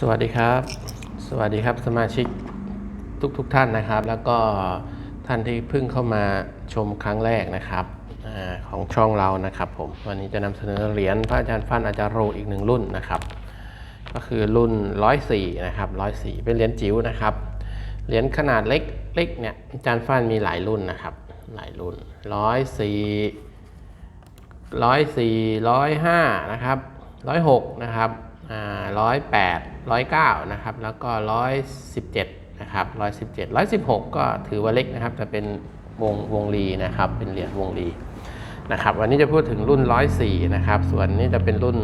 สวัสดีครับ สวัสดีครับสมาชิกทุกทุกๆท่านนะครับ แล้วก็ท่านที่เพิ่งเข้ามาชมครั้งแรกนะครับอของช่องเรานะครับผมวันนี้จะนำเสนอเหรียญพระอาจารย์ฟันอาจารย์โรอีกหนึ่งรุ่นนะครับ ก็คือรุ่น 104นะครับ104 เป็นเหรียญจิ๋วนะครับเหรียญขนาดเล็กเล็กเนี่ยอาจารย์ฟันมีหลายรุ่นนะครับ หลายรุ่น 104ร้อยสี่ร้อยห้านะครับร้อยหกนะครับ ร้อยแปดร้อยเก้านะครับ แล้วก็ร้อยสิบเจ็ดนะครับร้อยสิบเจ็ดร้อยสิบหกก็ถือว่าเล็กนะครับ จะเป็นวงวงลีนะครับ เป็นเหรียญวงลีนะครับ วันนี้จะพูดถึงรุ่นร้อยสี่นะครับ ส่วนนี้จะเป็นรุ่น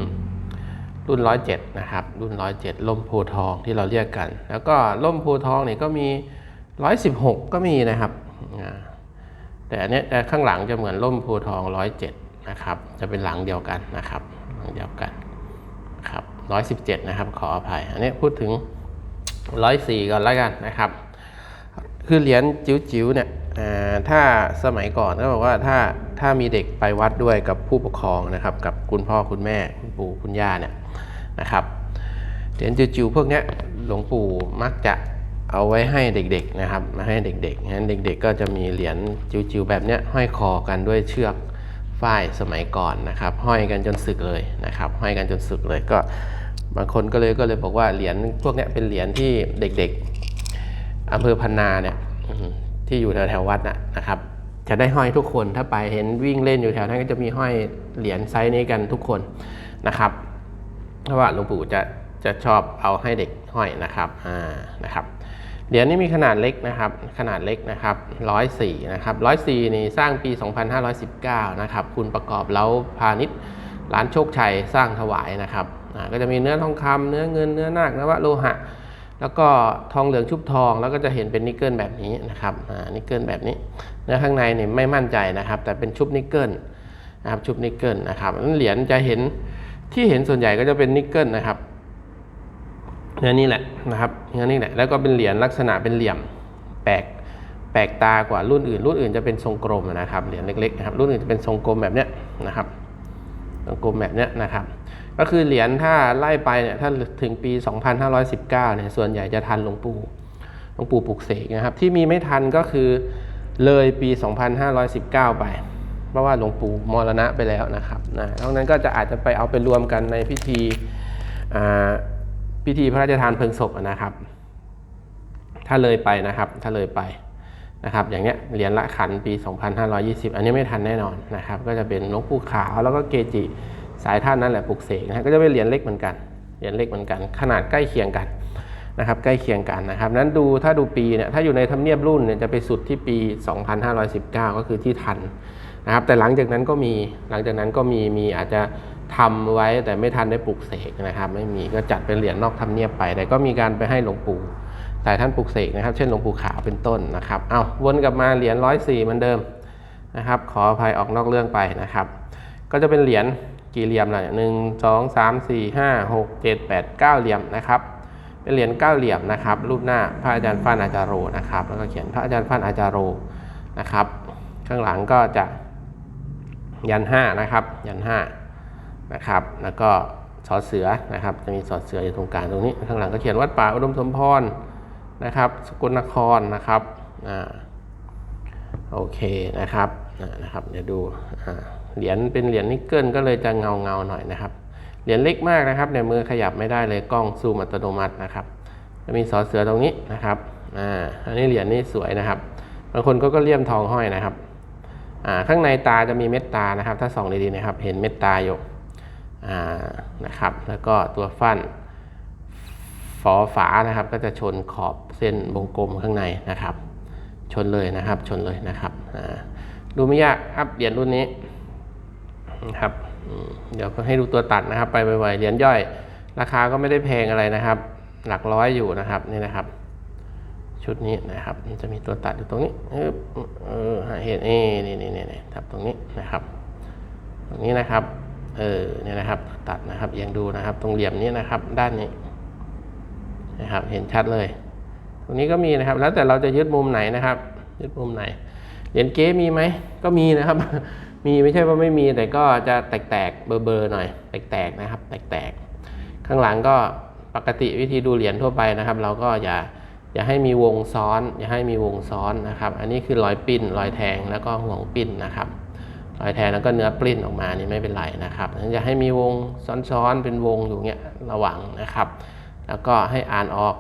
รุ่นร้อยเจ็ดนะครับ รุ่นร้อยเจ็ดล่มโพทองที่เราเรียกกัน แล้วก็ล่มโพทองเนี่ยก็มีร้อยสิบหกก็มีนะครับ แต่อันนี้ข้างหลังจะเหมือนร่มโพทองร้อยเจ็ดนะครับ จะเป็นหลังเดียวกันนะครับ หลังเดียวกัน ครับร้อยสิบเจ็ดนะครับ ขออภัย อันนี้พูดถึงร้อยสี่ก่อนแล้วกันนะครับ คือเหรียญจิ๋วๆเนี่ยถ้าสมัยก่อนก็บอกว่าถ้าถ้ามีเด็กไปวัดด้วยกับผู้ปกครองนะครับ กับคุณพ่อคุณแม่คุณปู่คุณย่าเนี่ยนะครับเหรียญจิ๋วๆพวกนี้หลวงปู่มักจะเอาไว้ให้เด็กๆนะครับ มาให้เด็กๆงั้นเด็ก ๆ ก็จะมีเหรียญจิ๋วๆแบบเนี้ยห้อยคอกันด้วยเชือกฝ้ายสมัยก่อนนะครับ ห้อยกันจนสึกเลยนะครับ ห้อยกันจนสึกเลยก็ บางคนก็เลยก็เลยบอกว่าเหรียญพวกนี้เป็นเหรียญที่เด็กๆอำเภอพันนาเนี่ยที่อยู่แถวๆวัดน่ะนะครับ จะได้ห้อยทุกคนถ้าไปเห็นวิ่งเล่นอยู่แถวนั้นก็จะมีห้อยเหรียญไซส์นี้กันทุกคนนะครับ เพราะว่าหลวงปู่จะจะชอบเอาให้เด็กห้อยนะครับอ่านะครับเหรียญนี้มีขนาดเล็กนะครับ ขนาดเล็กนะครับ104นะครับ104นี่สร้างปี 2519 นะครับ คุณประกอบเล้าพาณิชย์ร้านโชคชัยสร้างถวายนะครับ ก็จะมีเนื้อทองคำเนื้อเงินเนื้อนาคนวะโลหะ แล้วก็ทองเหลืองชุบทอง แล้วก็จะเห็นเป็นนิกเกิลแบบนี้นะครับนิกเกิลแบบนี้ เนื้อข้างในเนี่ยไม่มั่นใจนะครับ แต่เป็นชุบนิกเกิลนะครับชุบนิกเกิลนะครับนั้นเหรียญจะเห็นที่เห็นส่วนใหญ่ก็จะเป็นนิกเกิลนะครับเนื้อนี่แหละนะครับเนื้อนี่แหละแล้วก็เป็นเหรียญลักษณะเป็นเหลี่ยมแปลกแปลกตากว่ารุ่นอื่น รุ่นอื่นจะเป็นทรงกลมนะครับเหรียญเล็กๆนะครับรุ่นอื่นจะเป็นทรงกลมแบบเนี้ยนะครับ ทรงกลมแบบนี้นะครับ ก็คือเหรียญถ้าไล่ไปเนี่ยถ้าถึงปี 2519เนี่ยส่วนใหญ่จะทันหลวงปู่หลวงปู่ปลุกเสกนะครับ ที่มีไม่ทันก็คือเลยปี 2519 ไป เพราะว่าหลวงปู่มรณะไปแล้วนะครับนะนอกนั้นก็จะอาจจะไปเอาไปรวมกันในพิธีพิธีพระราชทานเพลิงศพนะครับ ถ้าเลยไปนะครับ ถ้าเลยไป นะครับอย่างเนี้ยเหรียญละขันปี 2520 อันนี้ไม่ทันแน่นอนนะครับก็จะเป็นหลวงปู่ขาวแล้วก็เกจิสายท่านนั่นแหละปลุกเสกนะฮะก็จะเป็นเหรียญเล็กเหมือนกันเหรียญเล็กเหมือนกัน ขนาดใกล้เคียงกันนะครับใกล้เคียงกันนะครับนั้นดูถ้าดูปีเนี่ยถ้าอยู่ในทำเนียบรุ่นเนี่ยจะไปสุดที่ปี 2519 ก็คือที่ทันนะครับแต่หลังจากนั้นก็มีหลังจากนั้นก็มีมีอาจจะทำไว้แต่ไม่ทันได้ปลุกเสกนะครับ ไม่มีก็จัดเป็นเหรียญนอกทำเนียบไป แต่ก็มีการไปให้หลวงปู่ สายท่านปลุกเสกนะครับ เช่นหลวงปู่ขาวเป็นต้นนะครับ เอาวนกลับมาเหรียญร้อยสี่เหมือนเดิมนะครับ ขออภัยออกนอกเรื่องไปนะครับ ก็จะเป็นเหรียญกี่เหลี่ยมล่ะหนึ่งสองสามสี่ห้าหกเจ็ดแปดเก้าเหลี่ยมนะครับ เป็นเหรียญเก้าเหลี่ยมนะครับ รูปหน้าพระอาจารย์ฟันอาจารโรนะครับ แล้วก็เขียนพระอาจารย์ฟันอาจารโรนะครับ ข้างหลังก็จะยันห้านะครับ ยันห้านะครับ แล้วก็สอเสือนะครับ จะมีสอเสืออยู่ตรงกลางตรงนี้ ข้างหลังก็เขียนวัดป่าอุดมสมพร นะครับ สกลนครนะครับอ่าโอเคนะครับนะครับเดี๋ยวดูเหรียญเป็นเหรียญนิกเกิลก็เลยจะเงาเงาหน่อยนะครับเหรียญเล็กมากนะครับในมือขยับไม่ได้เลยกล้องซูมอัตโนมัตินะครับจะมีสอเสือตรงนี้นะครับอ่าอันนี้เหรียญนี่สวยนะครับ บางคนก็ก็เลี่ยมทองห้อยนะครับอ่าข้างในตาจะมีเม็ดตานะครับ ถ้าส่องดีๆนะครับ เห็นเม็ดตาอยู่อ่านะครับ แล้วก็ตัวฟันฝอฝานะครับ ก็จะชนขอบ ส้นวงกลมข้างในนะครับ ชนเลยนะครับชนเลยนะครับดูไม่ยากครับเหรียญรุ่นนี้นะครับเดี๋ยวให้ดูตัวตัดนะครับ ไปไวๆเหรียญย่อย ราคาก็ไม่ได้แพงอะไรนะครับ หลักร้อยอยู่นะครับนี่นะครับ ชุดนี้นะครับจะมีตัวตัดอยู่ตรงนี้เออเห็นนี่นี่นี่นี่ทับตรงนี้นะครับ ตรงนี้นะครับเออเนี่ยนะครับ ตัดนะครับเอียงดูนะครับ ตรงเหลี่ยมนี้นะครับ ด้านนี้นะครับ เห็นชัดเลย ตรงนี้ก็มีนะครับ แล้วแต่เราจะยึดมุมไหนนะครับ ยึดมุมไหน เหรียญเก๊มีไหม ก็มีนะครับ มีไม่ใช่ว่าไม่มีแต่ก็จะแตกๆเบอร์ๆหน่อย แตกๆนะครับ แตกๆ ข้างหลังก็ปกติวิธีดูเหรียญทั่วไปนะครับ เราก็อย่าอย่าให้มีวงซ้อน อย่าให้มีวงซ้อนนะครับ อันนี้คือรอยปิ้นรอยแทงแล้วก็ห่วงปิ้นนะครับรอยแทงแล้วก็เนื้อปลิ้นออกมานี่ไม่เป็นไรนะครับอย่าให้มีวงซ้อนๆเป็นวงอยู่เงี้ยระวังนะครับ แล้วก็ให้อ่านออก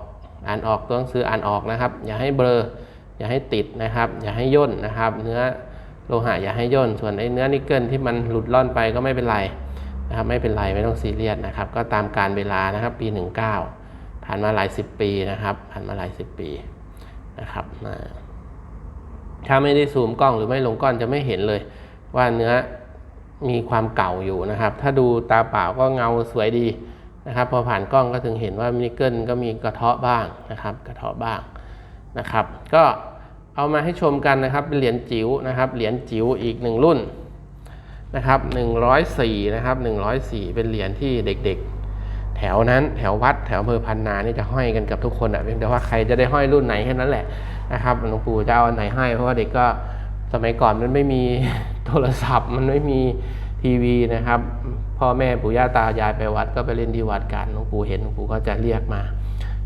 อ่านออกตัวหนังสืออ่านออกนะครับ อย่าให้เบลออย่าให้ติดนะครับ อย่าให้ย่นนะครับ เนื้อโลหะอย่าให้ย่นส่วนไอ้เนื้อนิกเกิลที่มันหลุดล่อนไปก็ไม่เป็นไรนะครับไม่เป็นไรไม่ต้องซีเรียสนะครับ ก็ตามการเวลานะครับปี 19 ผ่านมาหลายสิบปีนะครับ ผ่านมาหลายสิบปีนะครับถ้าไม่ได้ซูมกล้องหรือไม่ลงกล้องจะไม่เห็นเลย ว่าเนื้อมีความเก่าอยู่นะครับ ถ้าดูตาเปล่าก็เงาสวยดี นะครับพอผ่านกล้องก็ถึงเห็นว่านิกเกิลก็มีกระเทาะบ้างนะครับกระเทาะบ้างนะครับ ก็เอามาให้ชมกันนะครับเป็นเหรียญจิ๋วนะครับเหรียญจิ๋วอีกหนึ่งรุ่นนะครับ104นะครับ104 เป็นเหรียญที่เด็กๆ แถวนั้นแถววัดแถวอำเภอพันนานี่จะห้อยกันกับทุกคนอะเพียงแต่ว่าใครจะได้ห้อยรุ่นไหนแค่นั้นแหละนะครับหลวงปู่จะเอาอันไหนให้เพราะว่าเด็กก็สมัยก่อนมันไม่มีโทรศัพท์มันไม่มี ทีวีนะครับ พ่อแม่ปู่ย่าตายายไปวัดก็ไปเล่นที่วัดกันหลวงปู่เห็นหลวงปู่ก็จะเรียกมา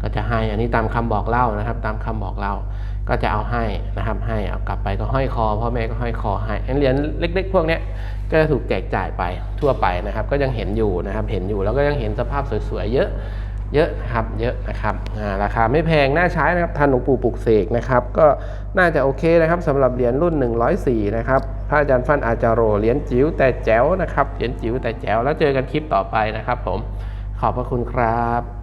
ก็จะให้อันนี้ตามคำบอกเล่านะครับ ตามคำบอกเล่าก็จะเอาให้นะครับให้เอากลับไปก็ห้อยคอพ่อแม่ก็ห้อยคอให้อันเหรียญเล็ก ๆ พวกนี้ก็จะถูกแจกจ่ายไปทั่วไปนะครับ ก็ยังเห็นอยู่นะครับ เห็นอยู่แล้วก็ยังเห็นสภาพสวยๆเยอะเยอะนะครับเยอะนะครับราคาไม่แพงน่าใช้นะครับทันหลวงปู่ปลุกเสกนะครับ ก็น่าจะโอเคนะครับสำหรับเหรียญรุ่น 104 นะครับ พระอาจารย์ฟันอาจารโรเหรียญจิ๋วแต่แจ๋วนะครับเหรียญจิ๋วแต่แจ๋วแล้วเจอกันคลิปต่อไปนะครับ ผมขอบพระคุณครับ